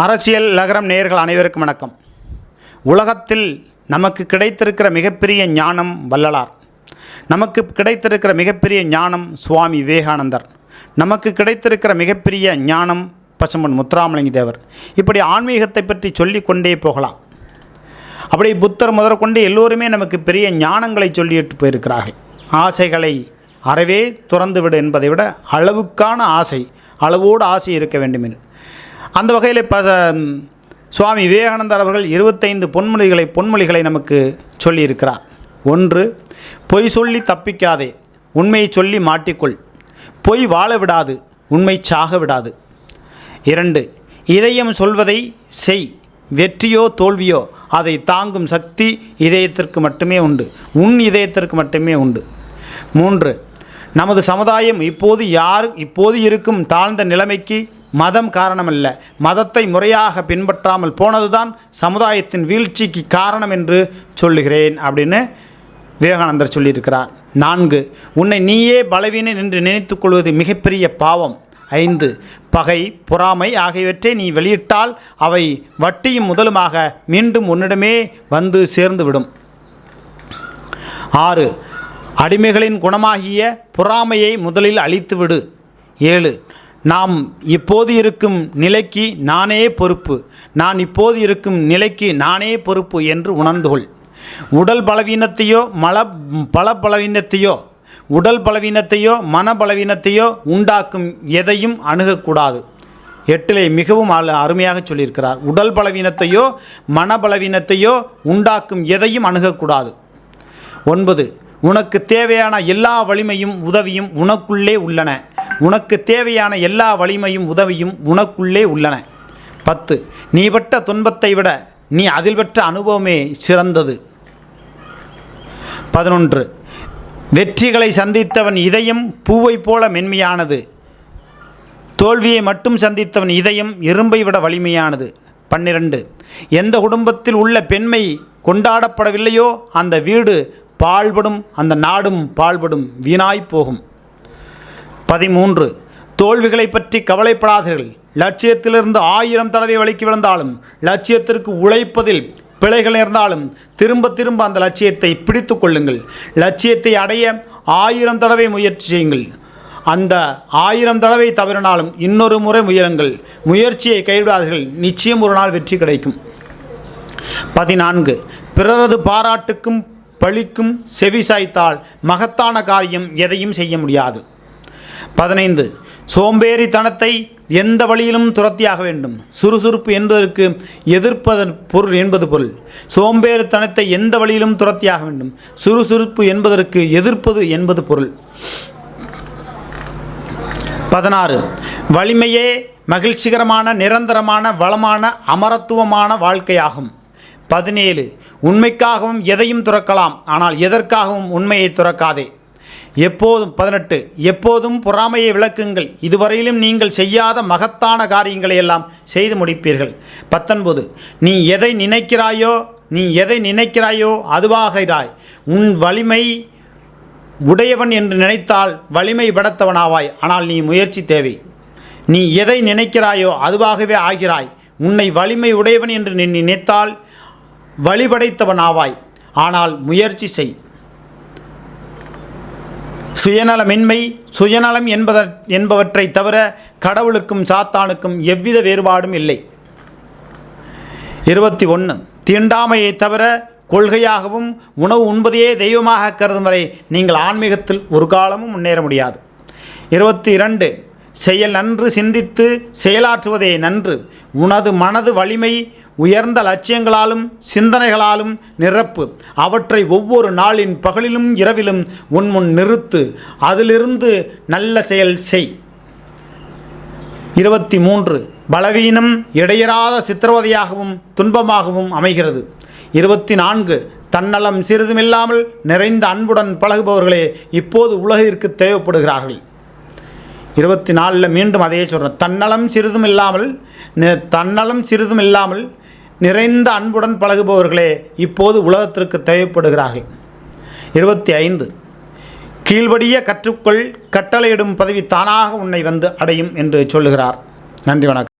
அரசியல் நகரம் நேயர்கள் அனைவருக்கும் வணக்கம். உலகத்தில் நமக்கு கிடைத்திருக்கிற மிகப்பெரிய ஞானம் வள்ளலார். நமக்கு கிடைத்திருக்கிற மிகப்பெரிய ஞானம் சுவாமி விவேகானந்தர். நமக்கு கிடைத்திருக்கிற மிகப்பெரிய ஞானம் பசும்பன் முத்துராமலிங்க தேவர். இப்படி ஆன்மீகத்தை பற்றி சொல்லி கொண்டே போகலாம். அப்படி புத்தர் முதற்கொண்டு எல்லோருமே நமக்கு பெரிய ஞானங்களை சொல்லிட்டு போயிருக்கிறார்கள். ஆசைகளை அறவே துறந்துவிடு என்பதை விட அளவுக்கான ஆசை அளவோடு ஆசை இருக்க வேண்டும் என்று அந்த வகையில் ப சுவாமி விவேகானந்தர் அவர்கள் இருபத்தைந்து பொன்மொழிகளை பொன்மொழிகளை நமக்கு சொல்லியிருக்கிறார். ஒன்று பொய் சொல்லி தப்பிக்காதே உண்மையை சொல்லி மாட்டிக்கொள். பொய் வாழ விடாது உண்மை சாக விடாது. இரண்டு இதயம் சொல்வதை செய் வெற்றியோ தோல்வியோ அதை தாங்கும் சக்தி இதயத்திற்கு மட்டுமே உண்டு உன் இதயத்திற்கு மட்டுமே உண்டு. மூன்று நமது சமுதாயம் இப்போது யார் இப்போது இருக்கும் தாழ்ந்த நிலைமைக்கு மதம் காரணமல்ல. மதத்தை முறையாக பின்பற்றாமல் போனதுதான் சமுதாயத்தின் வீழ்ச்சிக்கு காரணம் என்று சொல்லுகிறேன் அப்படின்னு விவேகானந்தர் சொல்லியிருக்கிறார். நான்கு உன்னை நீயே பலவீனன் என்று நினைத்துக் கொள்வது மிகப்பெரிய பாவம். ஐந்து பகை பொறாமை ஆகியவற்றை நீ வெளியிட்டால் அவை வட்டியும் முதலுமாக மீண்டும் உன்னிடமே வந்து சேர்ந்துவிடும். ஆறு அடிமைகளின் குணமாகிய பொறாமையை முதலில் அழித்துவிடு. ஏழு நாம் இப்போது இருக்கும் நிலைக்கு நானே பொறுப்பு. நான் இப்போது இருக்கும் நிலைக்கு நானே பொறுப்பு என்று உணர்ந்து கொள் உடல் பலவீனத்தையோ மல பல பலவீனத்தையோ உடல் பலவீனத்தையோ மன பலவீனத்தையோ உண்டாக்கும் எதையும் அணுகக்கூடாது. எட்டிலே மிகவும் அருமையாக சொல்லியிருக்கிறார். உடல் பலவீனத்தையோ மன பலவீனத்தையோ உண்டாக்கும் எதையும் அணுகக்கூடாது. ஒன்பது உனக்கு தேவையான எல்லா வலிமையும் உதவியும் உனக்குள்ளே உள்ளன. உனக்கு தேவையான எல்லா வலிமையும் உதவியும் உனக்குள்ளே உள்ளன. பத்து நீ பட்ட துன்பத்தை விட நீ அதில் பெற்ற அனுபவமே சிறந்தது. பதினொன்று வெற்றிகளை சந்தித்தவன் இதயம் பூவைப் போல மென்மையானது. தோல்வியை மட்டும் சந்தித்தவன் இதயம் இரும்பை விட வலிமையானது. பன்னிரண்டு எந்த குடும்பத்தில் உள்ள பெண்மை கொண்டாடப்படவில்லையோ அந்த வீடு பாழ்படும் அந்த நாடும் பாழ்படும் வீணாய் போகும். பதிமூன்று. தோல்விகளை பற்றி கவலைப்படாதீர்கள். லட்சியத்திலிருந்து ஆயிரம் தடவை வலிக்கு விழுந்தாலும் லட்சியத்திற்கு உழைப்பதில் பிழைகள் இருந்தாலும் திரும்ப திரும்ப அந்த லட்சியத்தை பிடித்து கொள்ளுங்கள். லட்சியத்தை அடைய ஆயிரம் தடவை முயற்சி செய்யுங்கள். அந்த ஆயிரம் தடவை தவறினாலும் இன்னொரு முறை முயலுங்கள். முயற்சியை கைவிடாதீர்கள். நிச்சயம் ஒரு நாள் வெற்றி கிடைக்கும். பதினான்கு. பிறரது பாராட்டுக்கும் பழிக்கும் செவிசாய்த்தால் மகத்தான காரியம் எதையும் செய்ய முடியாது. பதினைந்து. சோம்பேறித்தனத்தை எந்த வழியிலும் துரத்தியாக வேண்டும். சுறுசுறுப்பு என்பதற்கு எதிர்ப்பதன் பொருள் என்பது பொருள். சோம்பேறித்தனத்தை எந்த வழியிலும் துரத்தியாக வேண்டும். சுறுசுறுப்பு என்பதற்கு எதிர்ப்பது என்பது பொருள். பதினாறு. வலிமையே மகிழ்ச்சிகரமான நிரந்தரமான வளமான அமரத்துவமான வாழ்க்கையாகும். பதினேழு. உண்மைக்காகவும் எதையும் துறக்கலாம். ஆனால் எதற்காகவும் உண்மையை துறக்காதே. எப்போதும் பதினெட்டு எப்போதும் பொறாமையை விளக்குங்கள். இதுவரையிலும் நீங்கள் செய்யாத மகத்தான காரியங்களை எல்லாம் செய்து முடிப்பீர்கள். பத்தொன்பது நீ எதை நினைக்கிறாயோ நீ எதை நினைக்கிறாயோ அதுவாகிறாய். உன் வலிமை உடையவன் என்று நினைத்தால் வலிமை படைத்தவனாவாய். ஆனால் நீ முயற்சி தேவை. நீ எதை நினைக்கிறாயோ அதுவாகவே ஆகிறாய். உன்னை வலிமை உடையவன் என்று நீ நினைத்தால் வழிபடைத்தவனாவாய். ஆனால் முயற்சி செய். சுயநலமின்மை சுயநலம் என்பத என்பவற்றை தவிர கடவுளுக்கும் சாத்தானுக்கும் எவ்வித வேறுபாடும் இல்லை. இருபத்தி ஒன்று தீண்டாமையை தவிர கொள்கையாகவும் உணவு உண்பதையே தெய்வமாக கருதும் வரை நீங்கள் ஆன்மீகத்தில் ஒரு காலமும் முன்னேற முடியாது. இருபத்தி இரண்டு. செயல் நன்று சிந்தித்து செயலாற்றுவதே நன்று. உனது மனது வலிமை உயர்ந்த லட்சியங்களாலும் சிந்தனைகளாலும் நிரப்பு. அவற்றை ஒவ்வொரு நாளின் பகலிலும் இரவிலும் உன் முன் நிறுத்து. அதிலிருந்து நல்ல செயல் செய். இருபத்தி மூன்று பலவீனம் இடையறாத சித்திரவதையாகவும் துன்பமாகவும் அமைகிறது. இருபத்தி நான்கு தன்னலம் சிறிதுமில்லாமல் நிறைந்த அன்புடன் பழகுபவர்களே இப்போது உலகிற்கு தேவைப்படுகிறார்கள். இருபத்தி நாலில் மீண்டும் அதையே சொல்கிறேன் தன்னலம் சிறிதும் இல்லாமல் தன்னலம் சிறிதும் இல்லாமல் நிறைந்த அன்புடன் பழகுபவர்களே இப்போது உலகத்திற்கு தேவைப்படுகிறார்கள். இருபத்தி ஐந்து கீழ்படிய கற்றுக்கொள் கட்டளையிடும் பதவி தானாக உன்னை வந்து அடையும் என்று சொல்லுகிறார். நன்றி வணக்கம்.